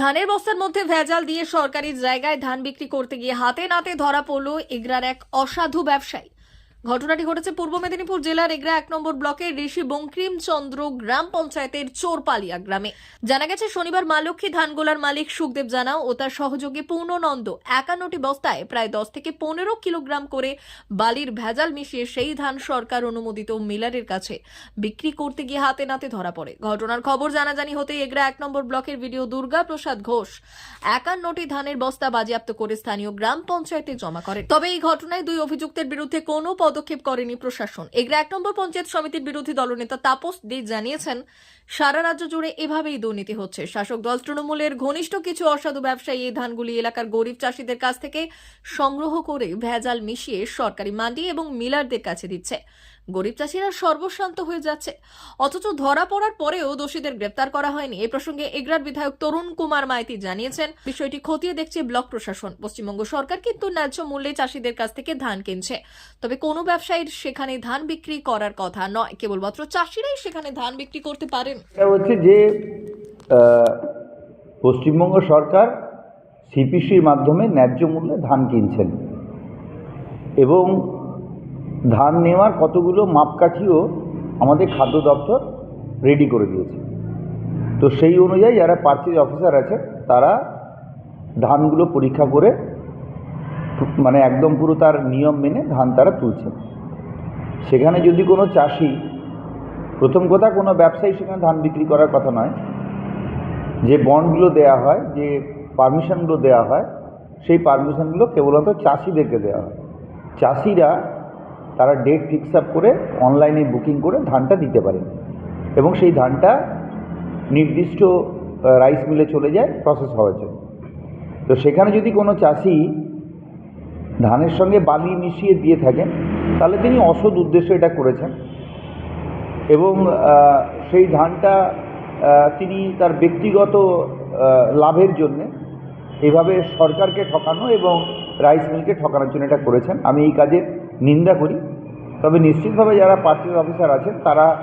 ধানের বস্তার মধ্যে ভেজাল দিয়ে সরকারি জায়গায় ধান বিক্রি করতে গিয়ে হাতে নাতে ধরা পড়ল এগরার এক অসাধু ব্যবসায়ী। ঘটনাটি ঘটেছে পূর্ব মেদিনীপুর জেলার এগরা এক নম্বর ব্লকের ঋষি বঙ্কিম চন্দ্র গ্রাম পঞ্চায়েতের চোরপালিয়া গ্রামে। জানা গেছে, শনিবার মা লক্ষ্মী ধানগোলার মালিক সুখদেব জানা ও তার সহযোগী পূর্ণনন্দ একান্নটি বস্তায় প্রায় দশ থেকে পনেরো কিলোগ্রাম করে বালির ভেজাল মিশিয়ে সেই ধান সরকার অনুমোদিত মিলারের কাছে বিক্রি করতে গিয়ে হাতে নাতে ধরা পড়ে। ঘটনার খবর জানাজানি হতে এগরা এক নম্বর ব্লকের ভিডিও দুর্গা প্রসাদ ঘোষ একান্নটি ধানের বস্তা বাজেয়াপ্ত করে স্থানীয় গ্রাম পঞ্চায়েতে জমা করেন। তবে এই ঘটনায় দুই অভিযুক্তের বিরুদ্ধে কোনো পদক্ষেপ করেনি প্রশাসন। এগরা এক নম্বর পঞ্চায়েত সমিতির বিরোধী দলনেতা তাপস দে জানিয়েছেন, সারা রাজ্য জুড়ে এভাবেই দুর্নীতি হচ্ছে। শাসক দল তৃণমূলের ঘনিষ্ঠ কিছু অসাধু ব্যবসায়ী এই ধানগুলি এলাকার গরিব চাষীদের কাছ থেকে সংগ্রহ করে ভেজাল মিশিয়ে সরকারি মান্ডি এবং মিলারদের কাছে দিচ্ছে। গরিব চাষিরা সর্বশান্ত হয়ে যাচ্ছে। অথচ ধরা পড়ার পরেও দোষীদের গ্রেপ্তার করা হয়নি। এ প্রসঙ্গে এগরার বিধায়ক তরুণ কুমার মাইতি জানিয়েছেন, বিষয়টি খতিয়ে দেখছে ব্লক প্রশাসন। পশ্চিমবঙ্গ সরকার কিন্তু ন্যায্য মূল্যে চাষিদের কাছ থেকে ধান কিনছে। তবে কোনো ব্যবসায়ীর সেখানে ধান বিক্রি করার কথা নয়। কেবলমাত্র চাষিরাই সেখানে ধান বিক্রি করতে পারেন। হচ্ছে যে পশ্চিমবঙ্গ সরকার সিপিসির মাধ্যমে ন্যায্য মূল্যে ধান কিনছেন। এবং ধান নেওয়ার কতগুলো মাপকাঠিও আমাদের খাদ্য দপ্তর রেডি করে দিয়েছে। তো সেই অনুযায়ী যারা পার্চেজ অফিসার আছে, তারা ধানগুলো পরীক্ষা করে মানে একদম পুরো তার নিয়ম মেনে ধান তারা তুলছে। সেখানে যদি কোনো চাষি, প্রথম কথা কোনো ব্যবসায়ী সেখানে ধান বিক্রি করার কথা নয়, যে বন্ডগুলো দেয়া হয়, যে পারমিশনগুলো দেওয়া হয়, সেই পারমিশনগুলো কেবলমাত্র চাষিদেরকে দেওয়া হয়। চাষিরা তারা ডেট ফিক্স আপ করে অনলাইনে বুকিং করে ধানটা দিতে পারেন এবং সেই ধানটা নির্দিষ্ট রাইস মিলে চলে যায় প্রসেস হওয়ার জন্য। তো সেখানে যদি কোনো চাষি ধানের সঙ্গে বালি মিশিয়ে দিয়ে থাকেন, তাহলে তিনি অসৎ উদ্দেশ্যে এটা করেছেন। এবং সেই ধানটা তিনি তার ব্যক্তিগত লাভের জন্যে এভাবে সরকারকে ঠকানো এবং রাইস মিলকে ঠকানোর জন্য এটা করেছেন। আমি এই কাজের নিন্দা করি। তবে নিশ্চিতভাবে যারা পার্চেস অফিসার আছেন, তারা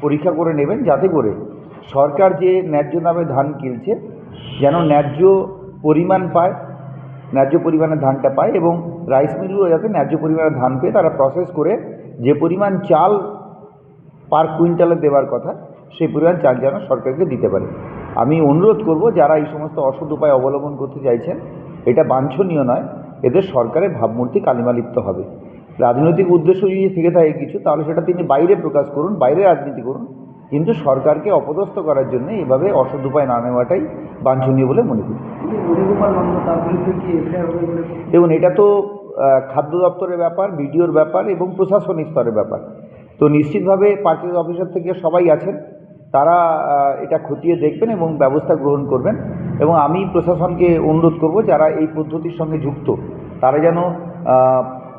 পরীক্ষা করে নেবেন যাতে করে সরকার যে ন্যায্য দামে ধান কিনছে, যেন ন্যায্য পরিমাণ পায়, ন্যায্য পরিমাণে ধানটা পায় এবং রাইস মিলগুলো যাতে ন্যায্য পরিমাণে ধান পেয়ে তারা প্রসেস করে যে পরিমাণ চাল পার কুইন্টালে দেওয়ার কথা, সেই পরিমাণ চাল যেন সরকারকে দিতে পারে। আমি অনুরোধ করব, যারা এই সমস্ত অসৎ উপায় অবলম্বন করতে চাইছেন, এটা বাঞ্ছনীয় নয়। এদের সরকারের ভাবমূর্তি কালিমালিপ্ত হবে। রাজনৈতিক উদ্দেশ্য যদি থেকে থাকে কিছু তাহলে সেটা তিনি বাইরে প্রকাশ করুন বাইরে রাজনীতি করুন। কিন্তু সরকারকে অপদস্থ করার জন্য এইভাবে অসদ উপায় না নেওয়াটাই বাঞ্ছনীয় বলে মনে করি। দেখুন এটা তো খাদ্য দপ্তরের ব্যাপার বিডিওর ব্যাপার এবং প্রশাসনিক স্তরের ব্যাপার। তো নিশ্চিতভাবে পার্চেস অফিসার থেকে সবাই আছেন। তারা এটা খতিয়ে দেখবেন এবং ব্যবস্থা গ্রহণ করবেন। এবং আমি প্রশাসনকে অনুরোধ করব যারা এই পদ্ধতির সঙ্গে যুক্ত তারা যেন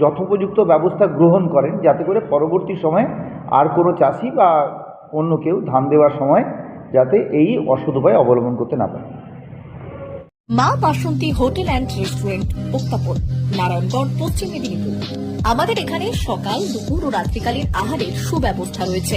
যথোপযুক্ত ব্যবস্থা গ্রহণ করেন যাতে করে পরবর্তী সময়ে আর কোনো চাষি বা অন্য কেউ ধান দেওয়ার সময় যাতে এই অসৎ উপায় অবলম্বন করতে না পারে। Maa Basanti hotel and restaurant, উত্তাপন, Narayangarh, Paschim Medinipur. আমাদের এখানে সকাল, দুপুর ও রাত্রিকালীন আহারের সুব্যবস্থা রয়েছে।